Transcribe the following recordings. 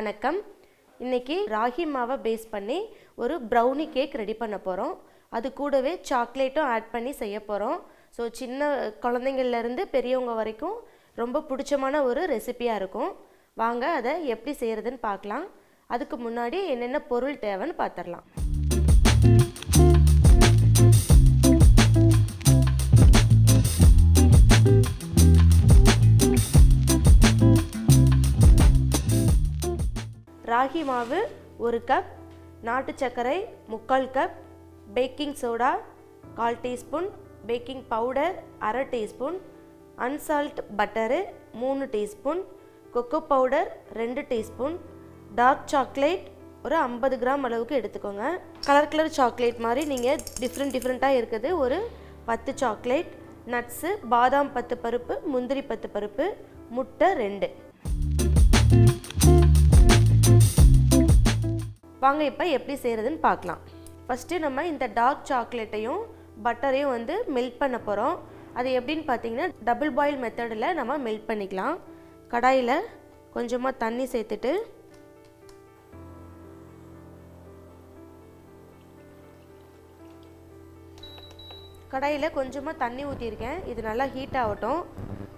வணக்கம். இன்னைக்கு ராகி மாவை பேஸ் பண்ணி ஒரு ப்ரௌனி கேக் ரெடி பண்ண போகிறோம் அது கூடவே சாக்லேட்டும் ஆட் பண்ணி செய்ய போகிறோம் ஸோ சின்ன குழந்தைங்கள்லேருந்து பெரியவங்க வரைக்கும் ரொம்ப பிடிச்சமான ஒரு ரெசிபியாக இருக்கும். வாங்க அதை எப்படி செய்கிறதுன்னு பார்க்கலாம். அதுக்கு முன்னாடி என்னென்ன பொருள் தேவைன்னு பார்த்துடலாம். ராகி மாவு ஒரு கப் நாட்டு சர்க்கரை முக்கால் கப் பேக்கிங் சோடா கால் டீஸ்பூன் பேக்கிங் பவுடர் அரை டீஸ்பூன் அன்சால்ட் பட்டரு மூணு டீஸ்பூன் கொக்கோ பவுடர் ரெண்டு டீஸ்பூன் டார்க் சாக்லேட் ஒரு ஐம்பது கிராம் அளவுக்கு எடுத்துக்கோங்க. கலர் கலர் சாக்லேட் மாதிரி நீங்கள் டிஃப்ரெண்ட் டிஃப்ரெண்ட்டாக இருக்குது. ஒரு பத்து சாக்லேட் நட்ஸு பாதாம் பத்து பருப்பு முந்திரி பத்து பருப்பு முட்டை ரெண்டு. வாங்க இப்போ எப்படி செய்கிறதுன்னு பார்க்கலாம். ஃபஸ்ட்டு நம்ம இந்த டார்க் சாக்லேட்டையும் பட்டரையும் வந்து மெல்ட் பண்ண போகிறோம் அது எப்படின்னு பார்த்தீங்கன்னா டபுள் பாயில் மெத்தடில் நம்ம மெல்ட் பண்ணிக்கலாம். கடாயில் கொஞ்சமாக தண்ணி சேர்த்துட்டு கடாயில் கொஞ்சமாக தண்ணி ஊற்றிருக்கேன் இது நல்லா ஹீட் ஆகட்டும்.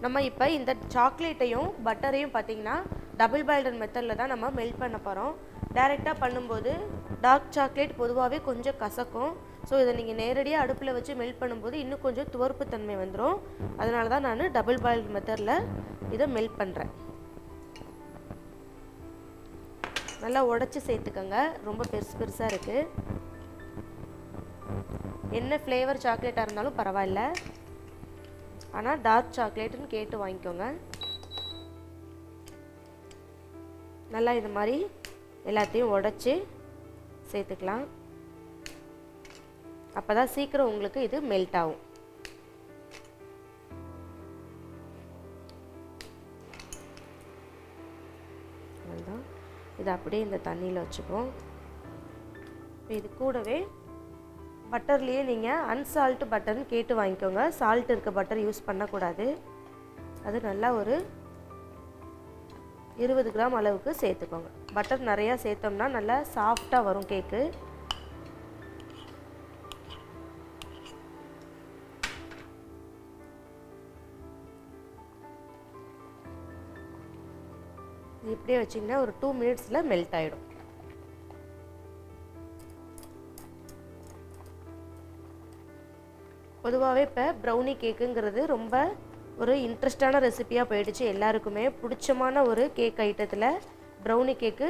நம்ம இப்போ இந்த சாக்லேட்டையும் பட்டரையும் பார்த்தீங்கன்னா டபுள் பாயில்டர் மெத்தடில் தான் நம்ம மெல்ட் பண்ண போகிறோம் டைரெக்டாக பண்ணும்போது டார்க் சாக்லேட் பொதுவாகவே கொஞ்சம் கசக்கும். ஸோ இதை நீங்கள் நேரடியாக அடுப்பில் வச்சு மெல்ட் பண்ணும்போது இன்னும் கொஞ்சம் துவர்ப்பு தன்மை வந்துடும் அதனால தான் நான் டபுள் பாயில்டு மெத்தடில் இதை மெல்ட் பண்ணுறேன் நல்லா உடச்சி சேர்த்துக்கோங்க. ரொம்ப பெருசு பெருசாக இருக்குது என்ன ஃப்ளேவர் சாக்லேட்டாக இருந்தாலும் பரவாயில்ல. ஆனால் டார்க் சாக்லேட்டுன்னு கேட்டு வாங்கிக்கோங்க. நல்லா இது மாதிரி எல்லாத்தையும் உடச்சி சேர்த்துக்கலாம். அப்போ தான் சீக்கிரம் உங்களுக்கு இது மெல்ட் ஆகும். அவ்வளோதான் இதை அப்படியே இந்த தண்ணியில் வச்சுப்போம் இப்போ இது கூடவே பட்டர்லேயே நீங்கள் அன்சால்ட்டு பட்டர்னு கேட்டு வாங்கிக்கோங்க. சால்ட் இருக்க பட்டர் யூஸ் பண்ணக்கூடாது. அது நல்லா ஒரு இருபது கிராம் அளவுக்கு சேர்த்துக்கோங்க. பட்டர் நிறையா சேர்த்தோம்னா நல்லா சாஃப்டாக வரும் கேக்கு இப்படியே வச்சிங்கன்னா ஒரு டூ மினிட்ஸில் மெல்ட் ஆகிடும் பொதுவாகவே இப்போ ப்ரௌனி கேக்குங்கிறது ரொம்ப ஒரு இன்ட்ரெஸ்டான ரெசிபியாக போயிடுச்சு. எல்லாருக்குமே பிடிச்சமான ஒரு கேக் ஐட்டத்தில் ப்ரௌனி கேக்கு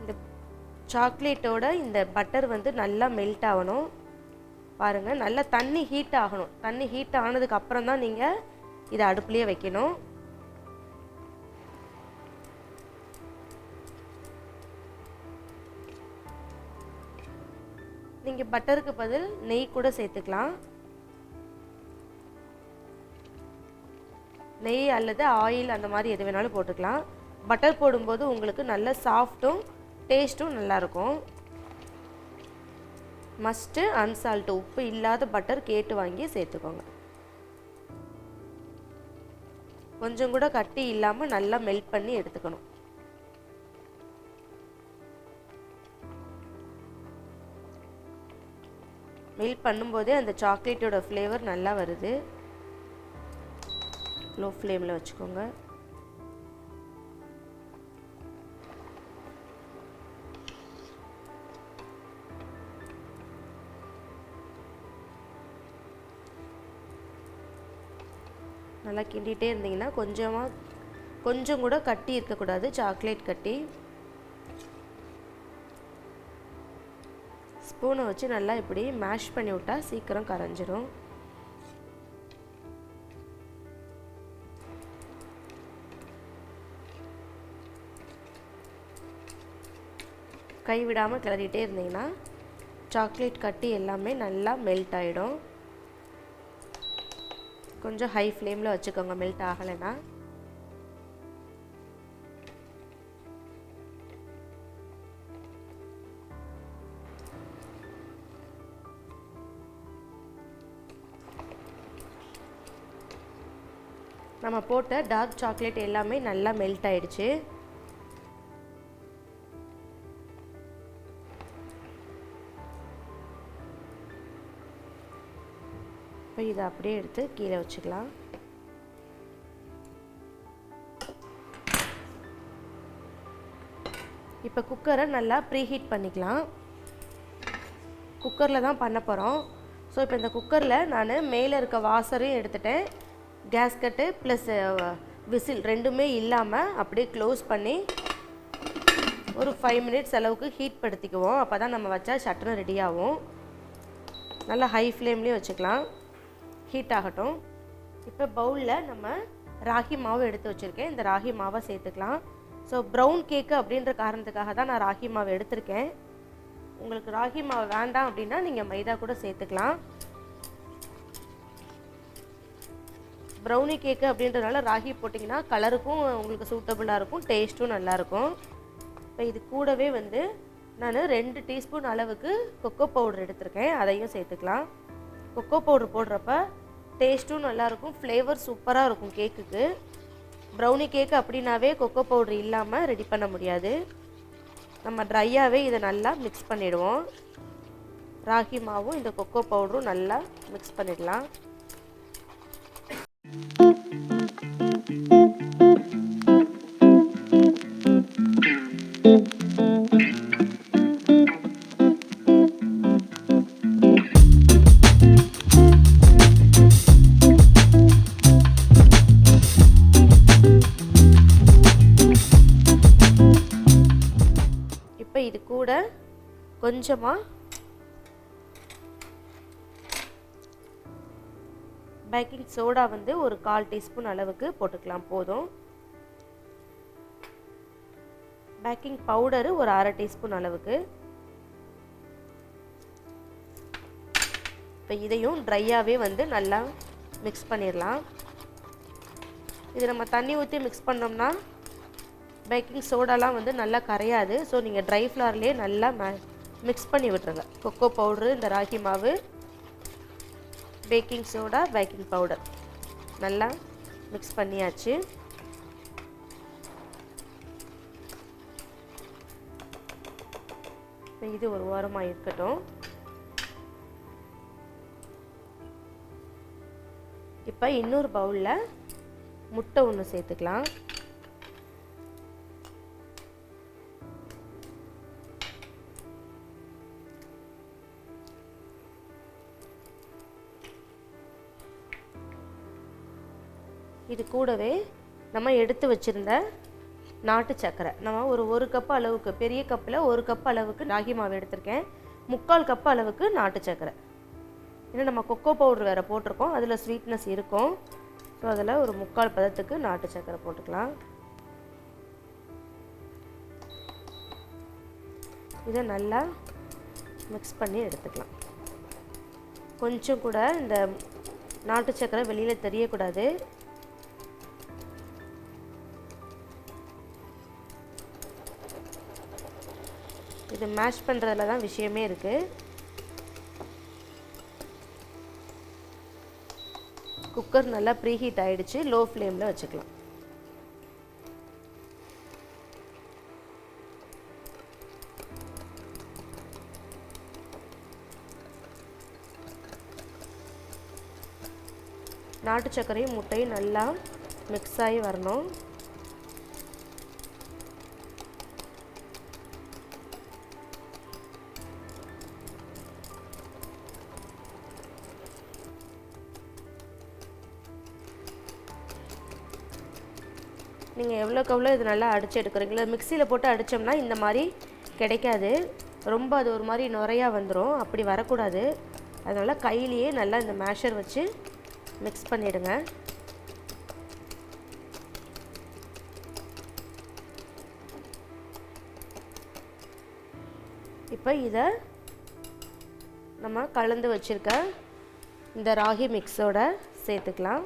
இந்த சாக்லேட்டோட இந்த பட்டர் வந்து நல்லா மெல்ட் ஆகணும். பாருங்கள் நல்லா தண்ணி ஹீட் ஆகணும். தண்ணி ஹீட் ஆனதுக்கு அப்புறம் தான் நீங்கள் இதை அடுப்புலேயே வைக்கணும். நீங்கள் பட்டருக்கு பதில் நெய் கூட சேர்த்துக்கலாம். நெய் அல்லது ஆயில் அந்த மாதிரி எது வேணாலும் போட்டுக்கலாம். பட்டர் போடும்போது உங்களுக்கு நல்ல சாஃப்ட்டும் டேஸ்ட்டும் நல்லாயிருக்கும். மஸ்ட்டு அன்சால்ட்டு உப்பு இல்லாத பட்டர் கேட்டு வாங்கி சேர்த்துக்கோங்க. கொஞ்சம் கூட கட்டி இல்லாமல் நல்லா மெல்ட் பண்ணி எடுத்துக்கணும். மெல்ட் பண்ணும்போதே அந்த சாக்லேட்டோட ஃப்ளேவர் நல்லா வருது. லோ ஃப்ளேமில் வச்சுக்கோங்க. நல்லா கிண்டிகிட்டே இருந்தீங்கன்னா கொஞ்சமாக கொஞ்சம் கூட கட்டி இருக்கக்கூடாது சாக்லேட் கட்டி. ஸ்பூனை வச்சு நல்லா இப்படி மேஷ் பண்ணி விட்டால் சீக்கிரம் கரைஞ்சிரும். கை விடாமல் கிளறிட்டே இருந்தீங்கன்னா சாக்லேட் கட்டி எல்லாமே நல்லா மெல்ட் ஆகிடும் கொஞ்சம் ஹை ஃப்ளேமில் வச்சுக்கோங்க மெல்ட் ஆகலைன்னா. நம்ம போட்ட டார்க் சாக்லேட் எல்லாமே நல்லா மெல்ட் ஆயிடுச்சு. இப்போ இதை அப்படியே எடுத்து கீழே வச்சுக்கலாம். இப்போ குக்கரை நல்லா ப்ரீஹீட் பண்ணிக்கலாம். குக்கரில் தான் பண்ண போகிறோம் ஸோ இப்போ இந்த குக்கரில் நான் மேலே இருக்க வாசரையும் எடுத்துட்டேன். கேஸ்கட்டு ப்ளஸ் விசில் ரெண்டுமே இல்லாமல் அப்படியே க்ளோஸ் பண்ணி ஒரு ஃபைவ் மினிட்ஸ் அளவுக்கு ஹீட் படுத்திக்குவோம். அப்போ தான் நம்ம வச்சா சட்டுன்னு ரெடி ஆகும். நல்லா ஹை ஃப்ளேம்லேயும் வச்சுக்கலாம். ஹீட் ஆகட்டும். இப்போ பவுலில் நம்ம ராகி மாவு எடுத்து வச்சுருக்கேன். இந்த ராகி மாவை சேர்த்துக்கலாம். ஸோ ப்ரௌன் கேக்கு அப்படின்ற காரணத்துக்காக தான் நான் ராகி மாவு எடுத்திருக்கேன். உங்களுக்கு ராகி மாவு வேண்டாம் அப்படின்னா நீங்கள் மைதா கூட சேர்த்துக்கலாம். ப்ரௌனி கேக்கு அப்படின்றதுனால ராகி போட்டிங்கன்னா கலருக்கும் உங்களுக்கு சூட்டபுளாக இருக்கும் டேஸ்ட்டும் நல்லாயிருக்கும் இப்போ இது கூடவே வந்து நான் ரெண்டு டீஸ்பூன் அளவுக்கு கொக்கோ பவுடர் எடுத்திருக்கேன் அதையும் சேர்த்துக்கலாம். கொக்கோ பவுடர் போடுறப்ப டேஸ்ட்டும் நல்லாயிருக்கும் ஃப்ளேவர் சூப்பராக இருக்கும் கேக்குக்கு ப்ரௌனி கேக்கு அப்படின்னாவே கொக்கோ பவுடர் இல்லாமல் ரெடி பண்ண முடியாது. நம்ம ட்ரையாகவே இதை நல்லா மிக்ஸ் பண்ணிவிடுவோம் ராகி மாவும் இந்த கொக்கோ பவுடரும் நல்லா மிக்ஸ் பண்ணிடலாம். கொஞ்சமாக பேக்கிங் சோடா வந்து ஒரு கால் டீஸ்பூன் அளவுக்கு போட்டுக்கலாம் போதும். பேக்கிங் பவுடரு ஒரு அரை டீஸ்பூன் அளவுக்கு. இப்போ இதையும் ட்ரையாகவே வந்து நல்லா மிக்ஸ் பண்ணிடலாம் இது நம்ம தண்ணி ஊற்றி மிக்ஸ் பண்ணோம்னா பேக்கிங் சோடாலாம் வந்து நல்லா கரையாது. ஸோ நீங்கள் ட்ரை ஃப்ளார்லேயே நல்லா மிக்ஸ் பண்ணி விட்டுருங்க. கொக்கோ பவுட்ரு இந்த ராகி மாவு பேக்கிங் சோடா பேக்கிங் பவுடர் நல்லா மிக்ஸ் பண்ணியாச்சு. இது ஒரு ஓரமாக இருக்கட்டும். இப்போ இன்னொரு பவுலில் முட்டை ஒன்று சேர்த்துக்கலாம். இது கூடவே நம்ம எடுத்து வச்சுருந்த நாட்டு சர்க்கரை நம்ம ஒரு ஒரு கப் அளவுக்கு பெரிய கப்பில் ஒரு கப் அளவுக்கு ராகி மாவு எடுத்திருக்கேன். முக்கால் கப் அளவுக்கு நாட்டு சர்க்கரை ஏன்னா நம்ம கொக்கோ பவுடர் வேறு போட்டிருக்கோம். அதில் ஸ்வீட்னஸ் இருக்கும். ஸோ அதில் ஒரு முக்கால் பதத்துக்கு நாட்டு சர்க்கரை போட்டுக்கலாம். இதை நல்லா மிக்ஸ் பண்ணி எடுத்துக்கலாம். கொஞ்சம் கூட இந்த நாட்டு சர்க்கரை வெளியில் தெரியக்கூடாது. இது மேஷ் பண்ணுறதுல தான் விஷயமே இருக்குது குக்கர் நல்லா ப்ரீஹீட் ஆயிடுச்சு. லோ ஃப்ளேமில் வச்சுக்கலாம். நாட்டு சர்க்கரையும் முட்டையும் நல்லா மிக்ஸ் ஆகி வரணும். நீங்கள் எவ்வளோக்கு எவ்வளோ இது நல்லா அடித்து எடுக்கிறீங்களோ மிக்சியில் போட்டு அடித்தோம்னா இந்த மாதிரி கிடைக்காது. ரொம்ப அது ஒரு மாதிரி நிறையா வந்துடும் அப்படி வரக்கூடாது. அதனால் கையிலேயே நல்லா இந்த மேஷர் வச்சு மிக்ஸ் பண்ணிவிடுங்க இப்போ இதை நம்ம கலந்து வச்சுருக்க இந்த ராகி மிக்ஸோட சேர்த்துக்கலாம்.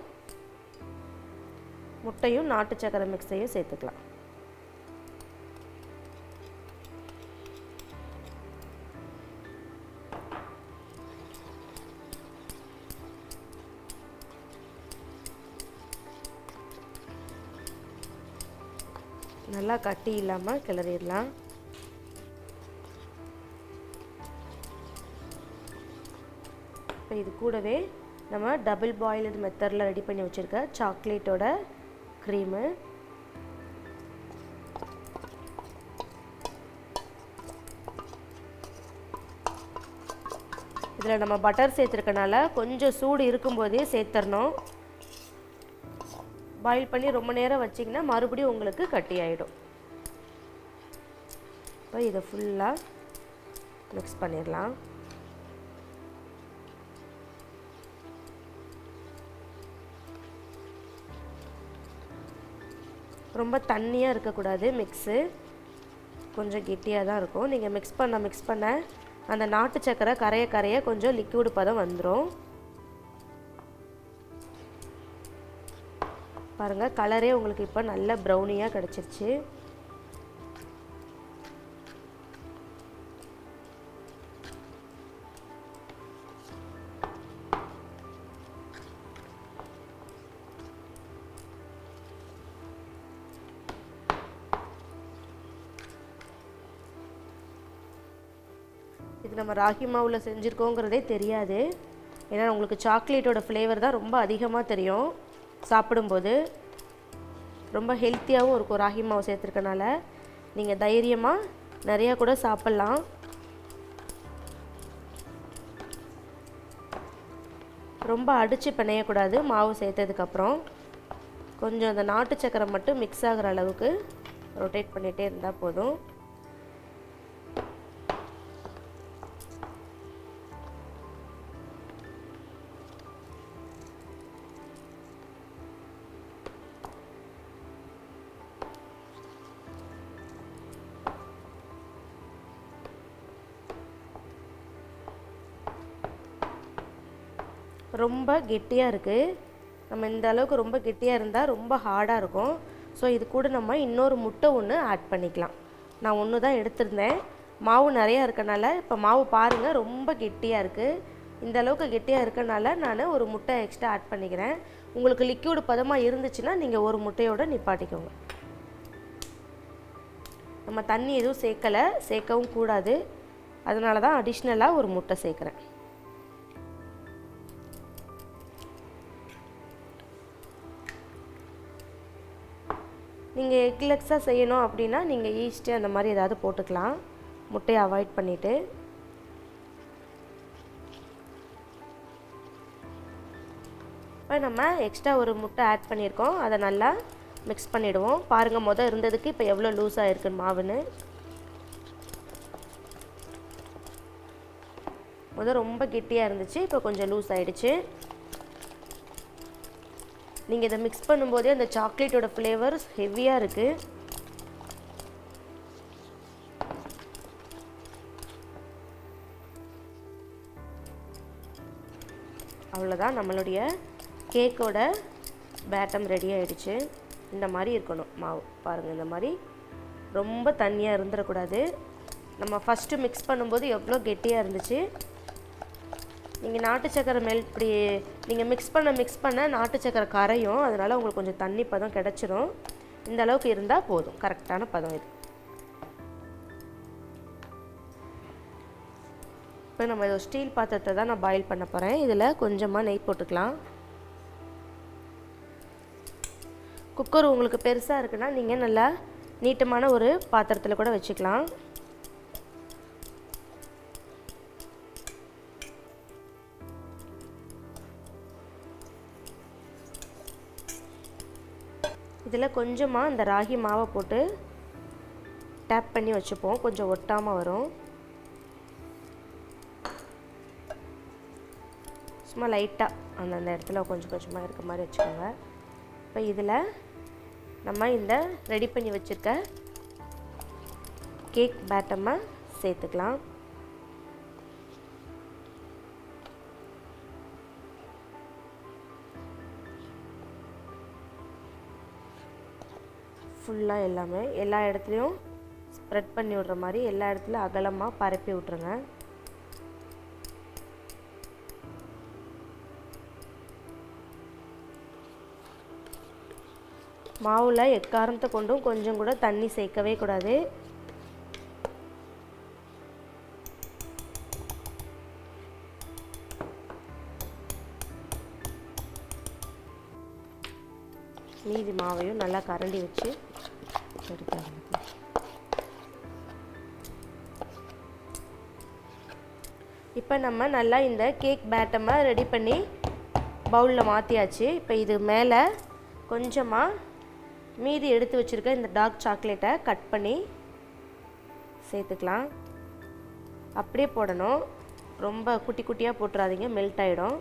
முட்டையும் நாட்டு சக்கரை மிக்ஸையும் சேர்த்துக்கலாம். நல்லா கட்டி இல்லாமல் கிளறிடலாம். இப்போ இது கூடவே நம்ம டபுள் பாயில்டு மெத்தடில் ரெடி பண்ணி வச்சுருக்க சாக்லேட்டோட க்ரீமு இதில் நம்ம பட்டர் சேர்த்துருக்கனால கொஞ்சம் சூடு இருக்கும்போதே சேர்த்துடணும் பாயில் பண்ணி ரொம்ப நேரம் வச்சிங்கன்னா மறுபடியும் உங்களுக்கு கட்டி ஆகிடும் இப்போ இதை ஃபுல்லாக மிக்ஸ் பண்ணிடலாம். ரொம்ப தண்ணியாக இருக்கக்கூடாது மிக்ஸு. கொஞ்சம் கெட்டியாக தான் இருக்கும். நீங்கள் மிக்ஸ் பண்ண மிக்ஸ் பண்ண அந்த நாட்டு சக்கரை கரைய கரைய கொஞ்சம் லிக்யூடு பதம் வந்துடும் பாருங்கள் கலரே உங்களுக்கு இப்போ நல்ல ப்ரௌனியாக கிடச்சிருச்சு. இது நம்ம ராகி மாவில் செஞ்சுருக்கோங்கிறதே தெரியாது. ஏன்னா உங்களுக்கு சாக்லேட்டோட ஃப்ளேவர் தான் ரொம்ப அதிகமாக தெரியும் சாப்பிடும்போது. ரொம்ப ஹெல்த்தியாகவும் இருக்கும் ராகி மாவு சேர்த்துருக்கனால. நீங்கள் தைரியமாக நிறையா கூட சாப்பிட்லாம். ரொம்ப அடித்து பிணையக்கூடாது மாவு சேர்த்ததுக்கப்புறம். கொஞ்சம் அந்த நாட்டு சக்கரை மட்டும் மிக்ஸ் ஆகிற அளவுக்கு ரொட்டேட் பண்ணிகிட்டே இருந்தால் போதும். ரொம்ப கெட்டியாக இருக்குது நம்ம இந்த அளவுக்கு ரொம்ப கெட்டியாக இருந்தால் ரொம்ப ஹார்டாக இருக்கும். ஸோ இது கூட நம்ம இன்னொரு முட்டை ஒன்று ஆட் பண்ணிக்கலாம். நான் ஒன்று தான் எடுத்திருந்தேன். மாவு நிறையா இருக்கனால இப்போ மாவு பாருங்கள் ரொம்ப கெட்டியாக இருக்குது இந்த அளவுக்கு கெட்டியாக இருக்கனால நான் ஒரு முட்டை எக்ஸ்ட்ரா ஆட் பண்ணிக்கிறேன். உங்களுக்கு லிக்யூடு பதமாக இருந்துச்சுன்னா நீங்கள் ஒரு முட்டையோடு நிப்பாட்டிக்கோங்க. நம்ம தண்ணி எதுவும் சேர்க்கலை சேர்க்கவும் கூடாது. அதனால தான் அடிஷ்னலாக ஒரு முட்டை சேர்க்குறேன். நீங்கள் எக்லெக்ஸாக செய்யணும் அப்படின்னா நீங்கள் ஈஸ்ட்டு அந்த மாதிரி ஏதாவது போட்டுக்கலாம். முட்டையை அவாய்ட் பண்ணிவிட்டு இப்போ நம்ம எக்ஸ்ட்ரா ஒரு முட்டை ஆட் பண்ணியிருக்கோம். அதை நல்லா மிக்ஸ் பண்ணிவிடுவோம் பாருங்கள் மொதல் இருந்ததுக்கு இப்போ எவ்வளோ லூஸாக இருக்குன்னு மாவுன்னு. முதல் ரொம்ப கெட்டியாக இருந்துச்சு. இப்போ கொஞ்சம் லூஸ் ஆகிடுச்சு நீங்கள் இதை மிக்ஸ் பண்ணும்போதே அந்த சாக்லேட்டோட ஃப்ளேவர் ஹெவியாக இருக்குது அவ்வளோதான் நம்மளுடைய கேக்கோட பேட்டம் ரெடி ஆகிடுச்சு இந்த மாதிரி இருக்கணும். மாவு. பாருங்கள் இந்த மாதிரி ரொம்ப தண்ணியாக இருந்துடக்கூடாது. நம்ம ஃபஸ்ட்டு மிக்ஸ் பண்ணும்போது எவ்வளோ கெட்டியாக இருந்துச்சு. நீங்கள் நாட்டு சக்கரை மெல் இப்படி நீங்கள் மிக்ஸ் பண்ண மிக்ஸ் பண்ண நாட்டு சக்கரை கரையும் அதனால் உங்களுக்கு கொஞ்சம் தண்ணி பதம் கிடச்சிரும். இந்த அளவுக்கு இருந்தால் போதும். கரெக்டான பதம் இது. இப்போ நம்ம இது ஸ்டீல் பாத்திரத்தை தான் நான் பாயில் பண்ண போகிறேன் இதில் கொஞ்சமாக நெய் போட்டுக்கலாம். குக்கர் உங்களுக்கு பெருசாக இருக்குன்னா நீங்கள் நல்லா நீட்டமான ஒரு பாத்திரத்தில் கூட வச்சுக்கலாம். இதில் கொஞ்சமாக இந்த ராகி மாவை போட்டு டேப் பண்ணி வச்சுப்போம். கொஞ்சம் ஒட்டாமல் வரும். சும்மா லைட்டாக அந்தந்த இடத்துல கொஞ்சம் கொஞ்சமாக இருக்க மாதிரி வச்சுக்கோங்க. இப்போ இதில் நம்ம இந்த ரெடி பண்ணி வச்சுருக்க கேக் பேட்டமாக சேர்த்துக்கலாம். ஃபுல்லாக எல்லாமே எல்லா இடத்துலையும் ஸ்ப்ரெட் பண்ணி விட்ற மாதிரி எல்லா இடத்துலையும் அகலமாக பரப்பி விட்ருங்க மாவில் எக்காரணத்தை கொண்டும் கொஞ்சம் கூட தண்ணி சேர்க்கவே கூடாது. மீதி மாவையும் நல்லா கரண்டி வச்சு எடுத்து இப்போ நம்ம நல்லா இந்த கேக் பேட்டமாக ரெடி பண்ணி பவுலில் மாற்றியாச்சு இப்போ இது மேலே கொஞ்சமாக மீதி எடுத்து வச்சுருக்க இந்த டார்க் சாக்லேட்டை கட் பண்ணி சேர்த்துக்கலாம். அப்படியே போடணும். ரொம்ப குட்டி குட்டியாக போட்டுறாதீங்க. மெல்ட் ஆகிடும்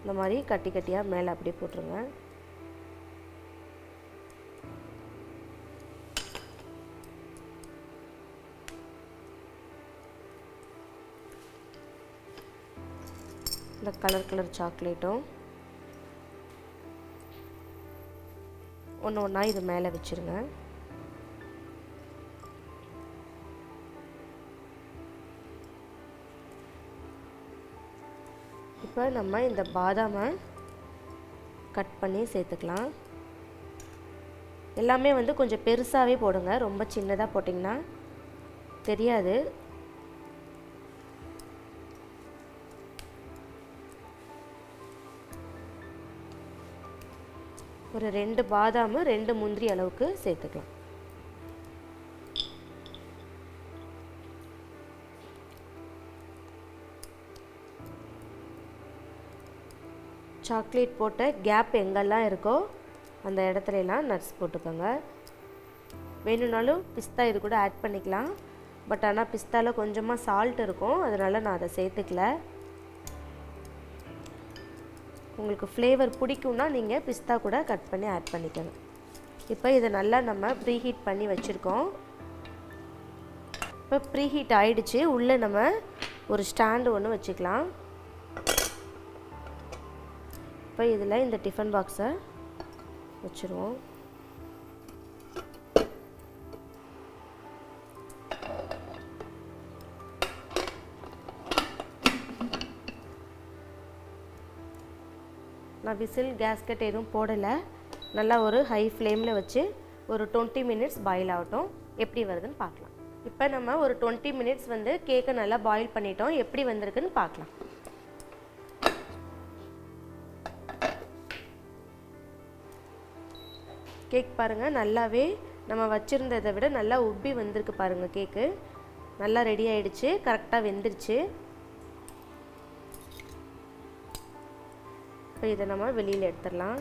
இந்த மாதிரி கட்டி கட்டியாக மேலே அப்படியே போட்டுருங்க. இந்த கலர் கலர் சாக்லேட்டும். ஒன்று ஒன்றா இது மேலே வச்சுருங்க. இப்போ நம்ம இந்த பாதாமை கட் பண்ணி சேர்த்துக்கலாம். எல்லாமே வந்து கொஞ்சம் பெருசாகவே போடுங்க. ரொம்ப சின்னதாக போட்டிங்கன்னா தெரியாது. ஒரு ரெண்டு பாதாம் ரெண்டு முந்திரி அளவுக்கு சேர்த்துக்கலாம். சாக்லேட் போட்ட கேப் எங்கெல்லாம் இருக்கோ அந்த இடத்துல எல்லாம் நட்ஸ் போட்டுக்கோங்க. வேணும்னாலும் பிஸ்தா இது கூட ஆட் பண்ணிக்கலாம். பட் ஆனால் பிஸ்தாவில் கொஞ்சமாக சால்ட் இருக்கும். அதனால் நான் அதை சேர்த்துக்கல. உங்களுக்கு ஃப்ளேவர் பிடிக்கும்னா நீங்கள் பிஸ்தா கூட கட் பண்ணி ஆட் பண்ணிக்கணும் இப்போ இதை நல்லா நம்ம ப்ரீஹீட் பண்ணி வச்சுருக்கோம். இப்போ ப்ரீஹீட் ஆயிடுச்சு. உள்ளே நம்ம ஒரு ஸ்டாண்டு ஒன்று வச்சுக்கலாம். இப்போ இதில் இந்த டிஃபன் பாக்ஸை வச்சுருவோம். நான் விசில் கேஸ்கட் எதுவும் போடலை. நல்லா ஒரு ஹை ஃப்ளேமில் வச்சு ஒரு டுவெண்ட்டி மினிட்ஸ் பாயில் ஆகட்டும். எப்படி வருதுன்னு பார்க்கலாம். இப்போ நம்ம ஒரு டுவெண்ட்டி மினிட்ஸ் வந்து கேக்கை நல்லா பாயில் பண்ணிட்டோம். எப்படி வந்திருக்குன்னு பார்க்கலாம். கேக் பாருங்கள் நல்லாவே நம்ம வச்சுருந்ததை விட நல்லா உப்பி வந்திருக்கு பாருங்கள் கேக்கு நல்லா ரெடி ஆகிடுச்சு கரெக்டாக வெந்துருச்சு. இப்போ இதை நம்ம வெளியில் எடுத்துடலாம்.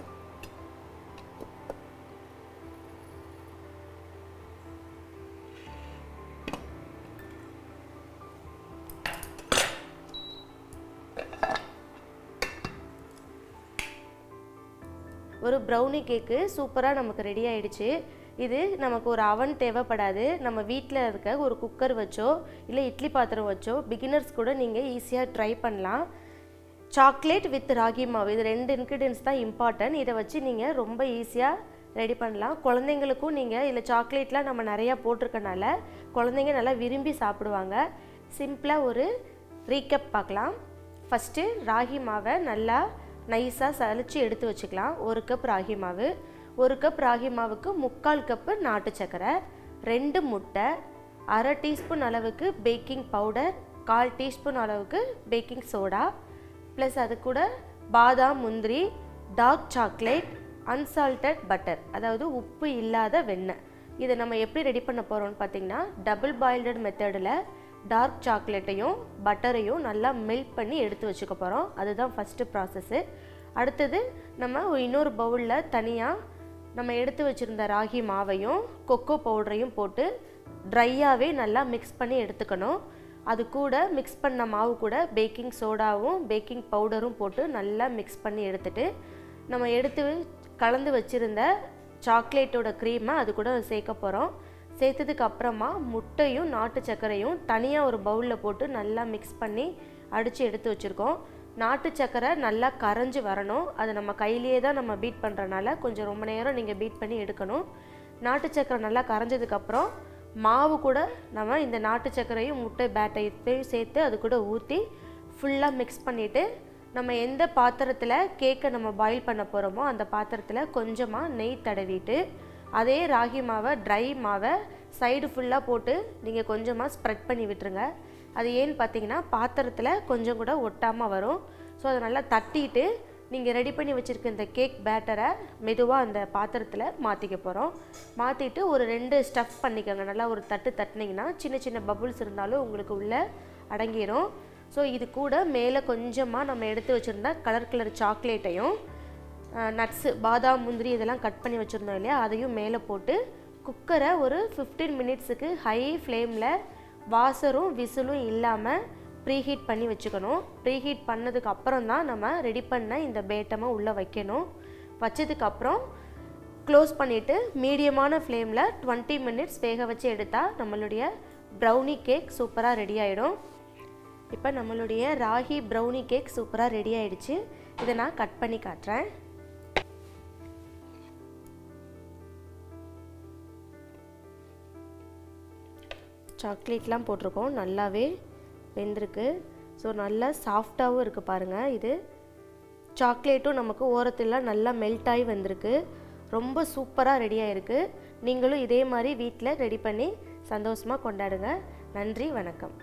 ஒரு ப்ரௌனி கேக்கு சூப்பராக நமக்கு ரெடி ஆயிடுச்சு. இது நமக்கு ஒரு அவன் தேவைப்படாது. நம்ம வீட்டில் இருக்க ஒரு குக்கர் வச்சோ இல்லை இட்லி பாத்திரம் வச்சோ பிகினர்ஸ் கூட நீங்கள் ஈஸியாக ட்ரை பண்ணலாம். சாக்லேட் வித் ராகி மாவு. இது ரெண்டு இன்க்ரீடியன்ஸ் தான் இம்பார்ட்டன்ட் இதை வச்சு நீங்கள் ரொம்ப ஈஸியாக ரெடி பண்ணலாம். குழந்தைங்களுக்கும் நீங்கள் இதில் சாக்லேட்லாம் நம்ம நிறையா போட்டிருக்கனால குழந்தைங்க நல்லா விரும்பி சாப்பிடுவாங்க. சிம்பிளாக ஒரு ரீக்கப் பார்க்கலாம். ஃபஸ்ட்டு ராகி மாவை நல்லா நைஸாக சலிச்சு எடுத்து வச்சுக்கலாம். ஒரு கப் ராகி மாவு. ஒரு கப் ராகி மாவுக்கு முக்கால் கப்பு நாட்டு சர்க்கரை. ரெண்டு முட்டை. அரை டீஸ்பூன் அளவுக்கு பேக்கிங் பவுடர் கால் டீஸ்பூன் அளவுக்கு பேக்கிங் சோடா ப்ளஸ் அது கூட பாதாம் முந்திரி டார்க் சாக்லேட் அன்சால்டட் பட்டர் அதாவது உப்பு இல்லாத வெண்ணெய். இதை நம்ம எப்படி ரெடி பண்ண போகிறோம்னு பார்த்தீங்கன்னா டபுள் பாயில்டு மெத்தடில் டார்க் சாக்லேட்டையும் பட்டரையும் நல்லா மெல்ட் பண்ணி எடுத்து வச்சுக்க போகிறோம் அதுதான் ஃபஸ்ட்டு ப்ராசஸ்ஸு அடுத்தது நம்ம இன்னொரு பவுலில் தனியாக நம்ம எடுத்து வச்சுருந்த ராகி மாவையும் கொக்கோ பவுடரையும் போட்டு ட்ரையாகவே நல்லா மிக்ஸ் பண்ணி எடுத்துக்கணும். அது கூட மிக்ஸ் பண்ண மாவு கூட பேக்கிங் சோடாவும் பேக்கிங் பவுடரும் போட்டு நல்லா மிக்ஸ் பண்ணி எடுத்துகிட்டு நம்ம எடுத்து கலந்து வச்சுருந்த சாக்லேட்டோட க்ரீமை அது கூட சேர்க்க போகிறோம் சேர்த்ததுக்கு அப்புறமா முட்டையும் நாட்டு சர்க்கரையும் தனியாக ஒரு பவுலில் போட்டு நல்லா மிக்ஸ் பண்ணி அடித்து எடுத்து வச்சுருக்கோம். நாட்டு சர்க்கரை நல்லா கரைஞ்சி வரணும். அது நம்ம கையிலேயே தான் நம்ம பீட் பண்ணுறனால கொஞ்சம் ரொம்ப நேரம் நீங்கள் பீட் பண்ணி எடுக்கணும். நாட்டு சர்க்கரை நல்லா கரைஞ்சதுக்கப்புறம் மாவு கூட நம்ம இந்த நாட்டு சர்க்கரையும் முட்டை பேட்டையத்தையும் சேர்த்து அது கூட ஊற்றி ஃபுல்லாக மிக்ஸ் பண்ணிவிட்டு நம்ம எந்த பாத்திரத்தில் கேக்கை நம்ம பாயில் பண்ண போகிறோமோ அந்த பாத்திரத்தில் கொஞ்சமாக நெய் தடவிட்டு அதே ராகி மாவை ட்ரை மாவை சைடு ஃபுல்லாக போட்டு நீங்கள் கொஞ்சமாக ஸ்ப்ரெட் பண்ணி விட்டுருங்க. அது ஏன்னு பார்த்தீங்கன்னா பாத்திரத்தில் கொஞ்சம் கூட ஒட்டாமல் வரும். ஸோ அதை நல்லா தட்டிட்டு நீங்கள் ரெடி பண்ணி வச்சுருக்க இந்த கேக் பேட்டரை மெதுவாக அந்த பாத்திரத்தில் மாற்றிக்க போகிறோம் மாற்றிட்டு ஒரு ரெண்டு ஸ்டஃப் பண்ணிக்கோங்க. நல்லா ஒரு தட்டு தட்டினீங்கன்னா சின்ன சின்ன பபுள்ஸ் இருந்தாலும் உங்களுக்கு உள்ளே அடங்கிடும் ஸோ இது கூட மேலே கொஞ்சமாக நம்ம எடுத்து வச்சுருந்தா கலர் கலர் சாக்லேட்டையும் நட்ஸு பாதாம் முந்திரி இதெல்லாம் கட் பண்ணி வச்சுருந்தோம் இல்லையா? அதையும் மேலே போட்டு குக்கரை ஒரு ஃபிஃப்டீன் மினிட்ஸுக்கு ஹை ஃப்ளேமில் வாசரும் விசிலும் இல்லாமல் ப்ரீஹீட் பண்ணி வச்சுக்கணும். ப்ரீஹீட் பண்ணதுக்கு அப்புறம் தான் நம்ம ரெடி பண்ண இந்த பேட்டமை உள்ளே வைக்கணும். வச்சதுக்கப்புறம் க்ளோஸ் பண்ணிவிட்டு மீடியமான ஃப்ளேமில் டுவெண்ட்டி மினிட்ஸ் வேக வச்சு எடுத்தால் நம்மளுடைய ப்ரௌனி கேக் சூப்பராக ரெடி ஆகிடும் இப்போ நம்மளுடைய ராகி ப்ரௌனி கேக் சூப்பராக ரெடி ஆகிடுச்சு இதை நான் கட் பண்ணி காட்டுறேன். சாக்லேட்லாம் போட்டிருக்கோம். நல்லாவே வெந்திருக்கு. ஸோ நல்லா சாஃப்டாகவும் இருக்குது பாருங்கள் இது சாக்லேட்டும் நமக்கு ஓரத்தில் நல்லா மெல்ட் ஆகி வந்திருக்கு. ரொம்ப சூப்பராக ரெடியாக இருக்குது நீங்களும் இதே மாதிரி வீட்டில் ரெடி பண்ணி சந்தோஷமாக கொண்டாடுங்க. நன்றி வணக்கம்.